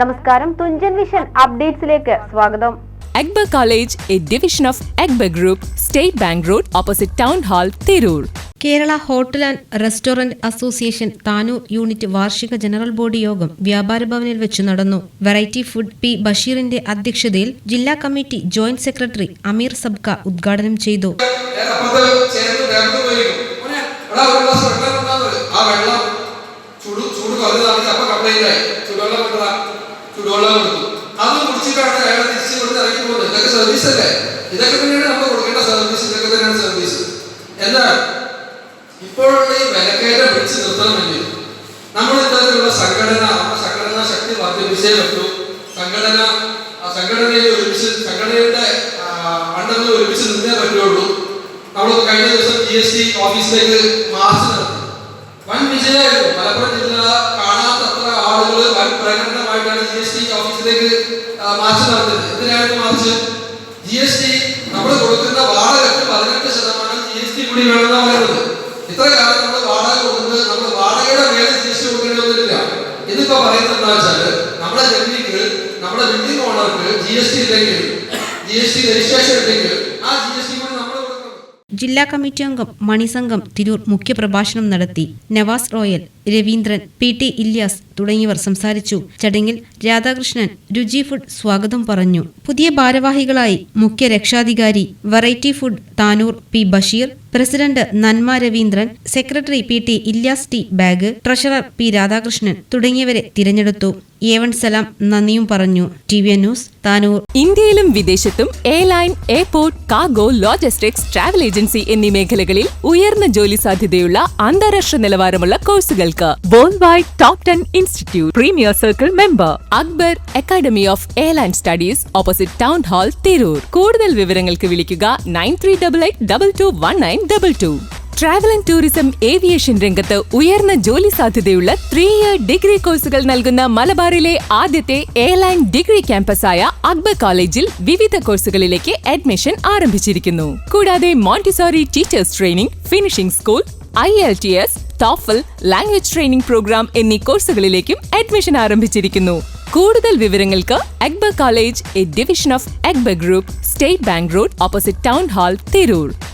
നമസ്കാരം തുഞ്ചൻ വിഷൻ അപ്ഡേറ്റ്സിലേക്ക് സ്വാഗതം. Akbar college A division of Akbar group state bank road opposite town hall Tirur. Kerala hotel and restaurant association Tanur unit വാർഷിക general body യോഗം വ്യാപാര ഭവനിൽ വെച്ച് നടന്നു. വെറൈറ്റി ഫുഡ് പി ബഷീറിന്റെ അധ്യക്ഷതയിൽ ജില്ലാ കമ്മിറ്റി ജോയിന്റ് സെക്രട്ടറി അമീർ സബ്ക ഉദ്ഘാടനം ചെയ്തു. ചൂട് ചൂട് കുറഞ്ഞതാണ്. അപ്പൊ കംപ്ലൈന്റ് ആയി. ചൂടുവെള്ളം ചൂടുവെള്ളം കൊടുത്തു അത് കുടിച്ചിട്ടാണ് അയാളെ തിരിച്ചു കൊടുത്ത് ഇറങ്ങി പോകുന്നത്. ഇതൊക്കെ സർവീസ് അല്ലേ? ഇതൊക്കെ തന്നെയാണ് നമ്മൾ കൊടുക്കേണ്ട സർവീസ് ഇതൊക്കെ തന്നെയാണ് സർവീസ് എന്നാൽ ഇപ്പോഴുള്ള ഈ വിലക്കയറ്റം പിടിച്ചു നിർത്തണമെങ്കിൽ നമ്മൾ ഇത്തരത്തിലുള്ള സംഘടന സംഘടനാ ശക്തി വർദ്ധിപ്പിച്ചേ പറ്റൂ സംഘടന ആ സംഘടനയിൽ ഒരുമിച്ച് സംഘടനയുടെ അണ്ടറിൽ ഒരുമിച്ച് നിന്നേ പറ്റുള്ളൂ. നമ്മൾ കഴിഞ്ഞ ദിവസം ജി എസ് ടി ഓഫീസിലേക്ക് മാർച്ച് നടത്തി. വൻ വിജയമായിരുന്നു. മലപ്പുറം ജില്ല കാണാത്തത്ര ആളുകൾ വൻ പ്രകടനമായിട്ടാണ് ആ, മാർച്ച് നടത്തിയത് എന്തിനായിരുന്നു മാർച്ച്? ജി എസ് ടി നമ്മൾ കൊടുക്കുന്ന വാടകയ്ക്ക് പതിനെട്ട് ശതമാനം ജി എസ് ടി കൂടി വേണമെന്നാണ് പറയുന്നത്. ഇത്ര കാലം നമ്മൾ വാടക കൊടുക്കുന്നത് നമ്മൾ വാടകയുടെ മേലെ ജി എസ് ടി കൊടുക്കേണ്ടതൊന്നുമില്ല ഇതിപ്പോ പറയുന്നത് എന്താ വെച്ചാൽ നമ്മുടെ ജനലിക്ക് നമ്മുടെ ബിൽഡിംഗ് ഓണർക്ക് ജി എസ് ടി ഇല്ലെങ്കിൽ ജി എസ് ടി രജിസ്ട്രേഷൻ ഇല്ലെങ്കിൽ ആ ജി എസ് ടി കൂടി നമ്മൾ ജില്ലാ കമ്മിറ്റി അംഗം മണിസംഘം തിരൂർ മുഖ്യപ്രഭാഷണം നടത്തി Navas Royal. Raveendran P T Ilyas തുടങ്ങിയവർ സംസാരിച്ചു. ചടങ്ങിൽ രാധാകൃഷ്ണൻ രുചി ഫുഡ് സ്വാഗതം പറഞ്ഞു. പുതിയ ഭാരവാഹികളായി മുഖ്യ രക്ഷാധികാരി variety food Tanur P Basheer president നന്മ Raveendran secretary P T Ilyas T bag treasurer P Radhakrishnan തുടങ്ങിയവരെ തിരഞ്ഞെടുത്തു. ഏവൻ സലാം നന്ദിയും പറഞ്ഞു. T V news Tanur. ഇന്ത്യയിലും വിദേശത്തും airline airport cargo logistics travel agency എന്നീ മേഖലകളിൽ ഉയർന്ന ജോലി സാധ്യതയുള്ള അന്താരാഷ്ട്ര നിലവാരമുള്ള കോഴ്സുകൾക്ക് world wide top ten institute premier circle member Akbar academy of airline studies opposite town hall Tirur കൂടുതൽ വിവരങ്ങൾക്ക് വിളിക്കുക nine three double eight double two one nine double two. Travel and tourism aviation രംഗത്ത് ഉയർന്ന ജോലി സാധ്യതയുള്ള three year degree കോഴ്സുകൾ നൽകുന്ന മലബാറിലെ ആദ്യത്തെ എയർലൈൻ ഡിഗ്രി ക്യാമ്പസായ അക്ബർ കോളേജിൽ വിവിധ കോഴ്സുകളിലേക്ക് അഡ്മിഷൻ ആരംഭിച്ചിരിക്കുന്നു. കൂടാതെ Montessori teachers training finishing school I L T S TOEFL language training program എന്നീ കോഴ്സുകളിലേക്കും അഡ്മിഷൻ ആരംഭിച്ചിരിക്കുന്നു. കൂടുതൽ വിവരങ്ങൾക്ക് Akbar college A division of Akbar group state bank road opposite town hall Tirur